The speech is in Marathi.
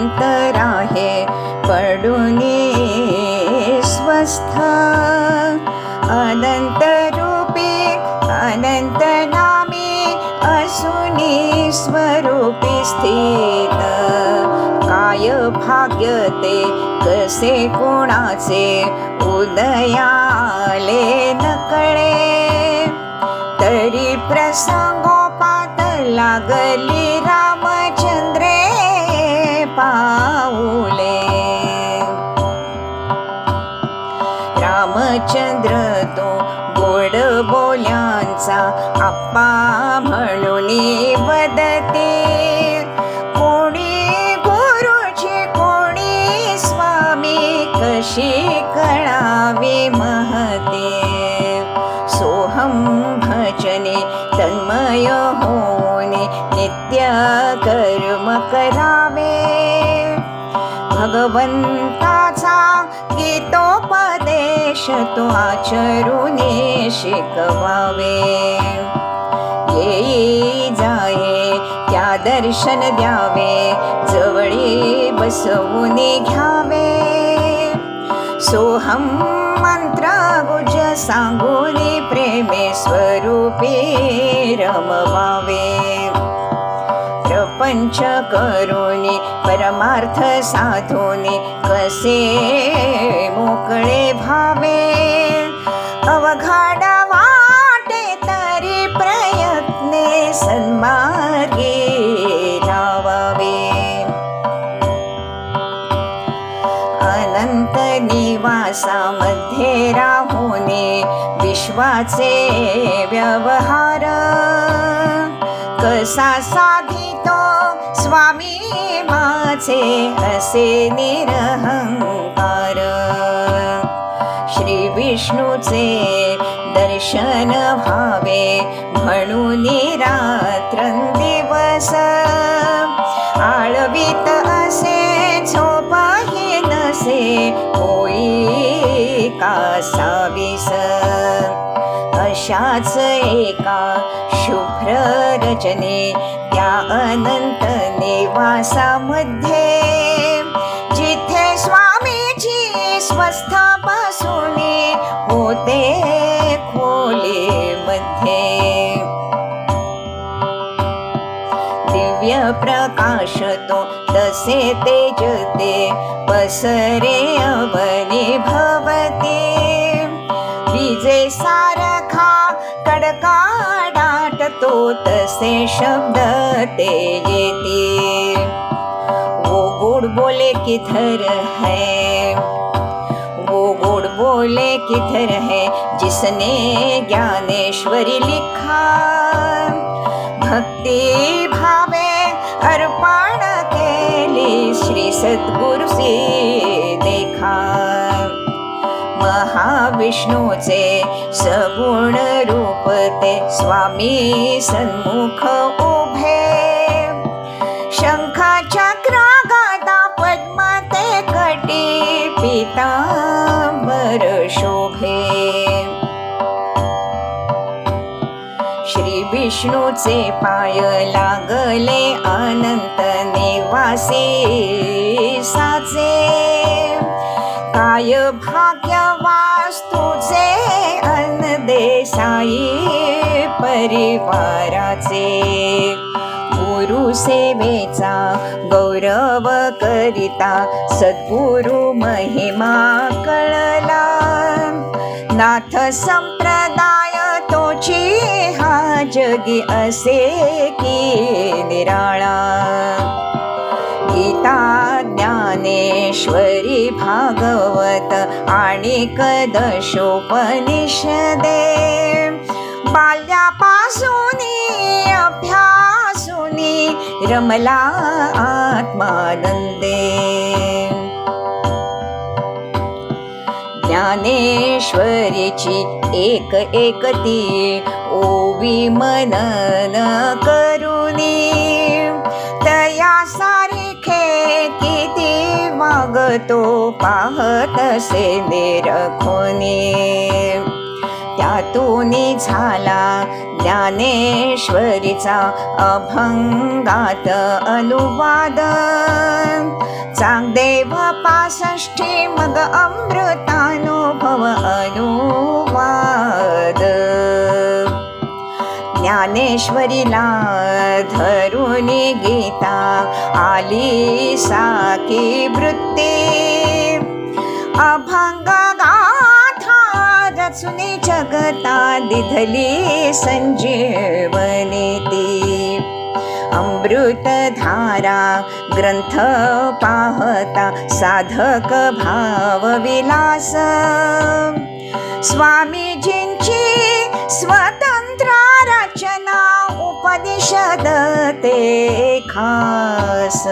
अंतर आहे. पडून स्वस्थ. अनंत रूपी अनंत नामी असुनी स्वरूपी स्थित. काय भाग्य ते कसे कोणाचे? उदयाले नकळे. रामचंद्र तो गोड बोल्यांचा आप्पा म्हणून वदते कोणी गुरुजी कोणी स्वामी कशी कळावे महते? सोहम भजने तन्मय होने नित्य कर्म करावे. भगवंता तो आचरुने शिकवावे. येई जाये त्या दर्शन द्यावे. जवळी बसवून घ्यावे. सोहम मंत्र गुज सांगुनी प्रेमे स्वरूपी रमवावे. प्रपंच करुनी परमार्थ साधोने कसे मोकळे भावे अवघाडा वाटे तरी प्रयत्ने सन्मार्गे लावावे अनंत निवासामध्ये राहुने विश्वाचे व्यवहार. कसा साधितो स्वामी माझे असे निरहंकार। श्री विष्णूचे दर्शन व्हावे म्हणून रात्रंदिवस आळवीत असे झोपही नसे होई कासावीस अशाच एका रचने त्या अनंत निवासामध्ये जिथे स्वामीची स्वस्थ बसुनी होते खोलीमध्ये दिव्य प्रकाश तो तसे तेजते पसरे अवनी भव असे शब्द ते येते वो गुड बोले किधर है? वो गुड़ बोले किधर है? जिसने ज्ञानेश्वरी लिखा। भक्ति भावे अर्पण केली श्री सद्गुरु से महाविष्णूचे सगुण रूप ते स्वामी सन्मुख उभे. शंखाच्या ग्रागादा पद्म ते कटी पितांबर शोभे. श्री विष्णूचे पाय लागले अनंत निवासी साचे. काय भाग्य परिवाराचे गुरु सेवेचा गौरव करिता सद्गुरु महिमा कळला. नाथ संप्रदाय तोची हा जगी असे की निराळा. गीता ज्ञानेश्वरी भागवत आणि कदशोपनिषदे. बाल्या अभ्यासूनी रमला आत्मानंदे। ज्ञानेश्वरीची एक एक ती ओवी मनन करुनी। तया सारखे किती मागतो पाहतसे निरखुनी। त्यातून झाला ज्ञानेश्वरीचा अभंगात अनुवाद. चांगदेव पासष्टी मग अमृतानुभव अनुभव अनुवाद. ज्ञानेश्वरीला धरुणी गीता आली साकी वृत्ती. वाचुने जगता दिधली संजीवनी ती. अमृतधारा ग्रंथ पाहता साधक भावविलास स्वामीजींची स्वतंत्र रचना उपनिषद ते खास.